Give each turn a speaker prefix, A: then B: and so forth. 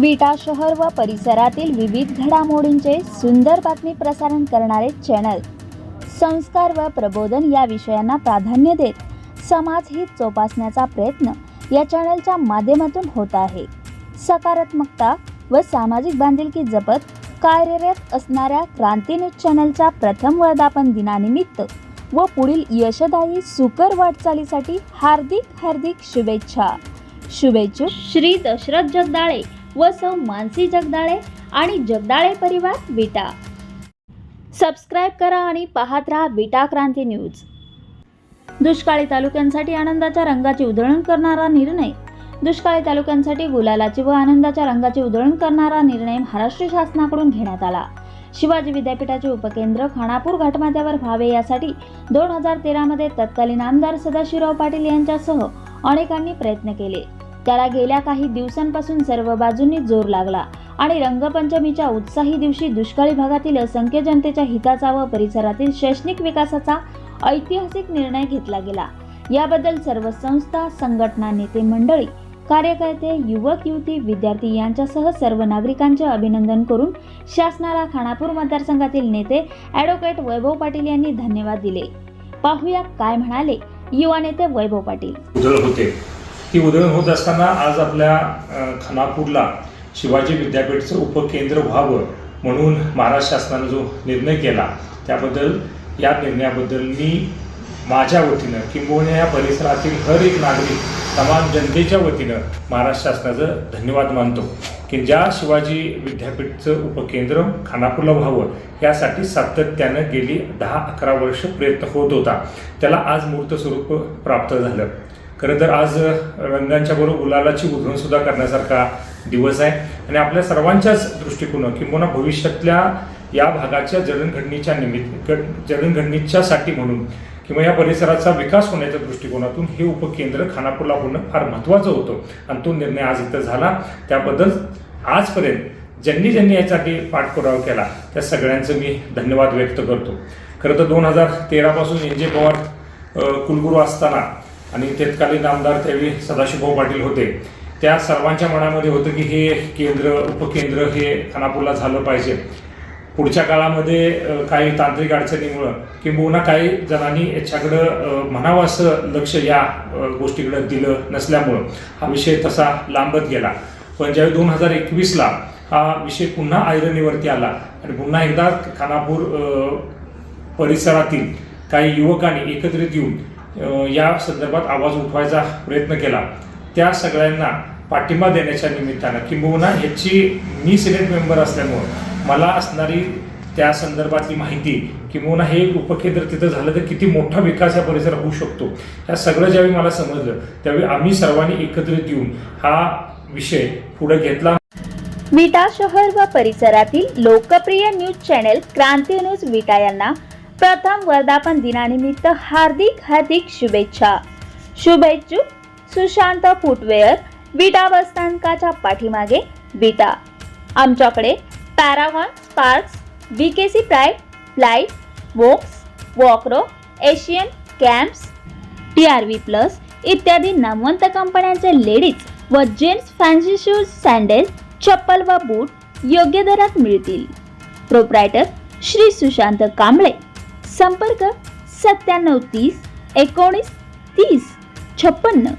A: विटा शहर व परिसरातील विविध घडामोडींचे सुंदर बातमी प्रसारण करणारे चॅनल. संस्कार व प्रबोधन या विषयांना प्राधान्य देत समाजहित जोपासण्याचा प्रयत्न या चॅनलच्या माध्यमातून होत आहे. सकारात्मकता व सामाजिक बांधिलकी जपत कार्यरत असणाऱ्या क्रांती न्यूज चॅनलच्या प्रथम वर्धापन दिनानिमित्त व पुढील यशदायी सुकर वाटचालीसाठी हार्दिक हार्दिक शुभेच्छा. शुभेच्छुक. श्री दशरथ जगदाळे. व सौ मानसी जगदाळे आणि जगदाळे परिवार विटा. सबस्क्राईब करा आणि पाहत राहा विटा क्रांती न्यूज. दुष्काळी तालुक्यांसाठी आनंदाच्या रंगाची उधळण करणारा निर्णय. दुष्काळी तालुक्यांसाठी गुलालाची व आनंदाच्या रंगाची उधळण करणारा निर्णय महाराष्ट्र शासनाकडून घेण्यात आला. शिवाजी विद्यापीठाचे उपकेंद्र खानापूर घाटमाथ्यावर व्हावे यासाठी दोन हजार तेरामध्ये तत्कालीन आमदार सदाशिवराव पाटील यांच्यासह अनेकांनी प्रयत्न केले. त्याला गेल्या काही दिवसांपासून सर्व बाजूंनी जोर लागला आणि रंगपंचमीच्या उत्साही दिवशी दुष्काळी भागातील असंख्य जनतेच्या हिताचा व परिसरातील शैक्षणिक विकासाचा ऐतिहासिक निर्णय घेतला गेला. याबद्दल सर्व संस्था संघटना नेते मंडळी कार्यकर्ते युवक युवती विद्यार्थी यांच्यासह सर्व नागरिकांचे अभिनंदन करून शासनाला खानापूर मतदारसंघातील नेते ॲडव्होकेट वैभव पाटील यांनी धन्यवाद दिले. पाहूया काय म्हणाले युवा नेते वैभव पाटील.
B: होते. ती उधळण होत असताना आज आपल्या खानापूरला शिवाजी विद्यापीठचं उपकेंद्र व्हावं म्हणून महाराष्ट्र शासनानं जो निर्णय केला त्याबद्दल या निर्णयाबद्दल मी माझ्या वतीनं किंबहुना या परिसरातील हर एक नागरिक तमाम जनतेच्या वतीनं महाराष्ट्र शासनाचं धन्यवाद मानतो की ज्या शिवाजी विद्यापीठचं उपकेंद्र खानापूरला व्हावं यासाठी सातत्यानं गेली दहा अकरा वर्ष प्रयत्न होत होता. त्याला आज मूर्त स्वरूप प्राप्त झालं. खरं तर आज रंगांच्या बरोबर गुलालाची उधळण सुद्धा करण्यासारखा दिवस आहे. आणि आपल्या सर्वांच्याच दृष्टिकोनं किंवा भविष्यातल्या या भागाच्या जडणघडणीच्या निमित्त गड- जडणघडणीच्यासाठी म्हणून किंवा या परिसराचा विकास होण्याच्या दृष्टिकोनातून हे उपकेंद्र खानापूरला होणं फार महत्त्वाचं होतं. आणि तो निर्णय आज इथं झाला. त्याबद्दल आजपर्यंत ज्यांनी ज्यांनी यासाठी पाठपुरावा केला त्या सगळ्यांचं मी धन्यवाद व्यक्त करतो. खरं तर दोन हजार तेरापासून एन जे पवार कुलगुरू असताना आणि तत्कालीन आमदार त्यावेळी सदाशिवभाऊ पाटील होते. त्या सर्वांच्या मनामध्ये होतं की हे केंद्र उपकेंद्र हे खानापूरला झालं पाहिजे. पुढच्या काळामध्ये काही तांत्रिक अडचणीमुळं किंबहुना काही जणांनी याच्याकडं म्हणावं असं लक्ष या गोष्टीकडं दिलं नसल्यामुळं हा विषय तसा लांबत गेला. पण ज्यावेळी दोन हजार एकवीसला हा विषय पुन्हा ऐरणीवरती आला आणि पुन्हा एकदा खानापूर परिसरातील काही युवकांनी एकत्रित येऊन या संदर्भात आवाज उठवायचा प्रयत्न केला. त्या सगळ्यांना पाठिंबा देण्याच्या निमित्तानं किंबहुना ह्याची मी सिनेट मेंबर असल्यामुळं मला असणारी त्या संदर्भातली माहिती किंबहुना हे एक उपकेंद्र तिथं झालं तर किती मोठा विकास या परिसर होऊ शकतो. ह्या सगळं ज्यावेळी मला समजलं त्यावेळी आम्ही सर्वांनी एकत्रित येऊन हा विषय पुढे घेतला.
A: विटा शहर व परिसरातील लोकप्रिय news channel Kranti news Vita यांना प्रथम वर्धापन दिनानिमित्त हार्दिक हार्दिक शुभेच्छा. शुभेच्छुक सुशांत फुटवेअर विटा बसस्थानकाच्या पाठीमागे विटा. आमच्याकडे Paragon Sparx B K C Pride Flite Woakes Walkaroo Asian Campus T R V plus इत्यादी नामवंत कंपन्यांचे लेडीज व जेंट्स फॅन्सी शूज सँडेल चप्पल व बूट योग्य दरात मिळतील. प्रोप्रायटर श्री सुशांत कांबळे. संपर्क सत्त्याण्णव तीस एकोणीस तीस छप्पन्न.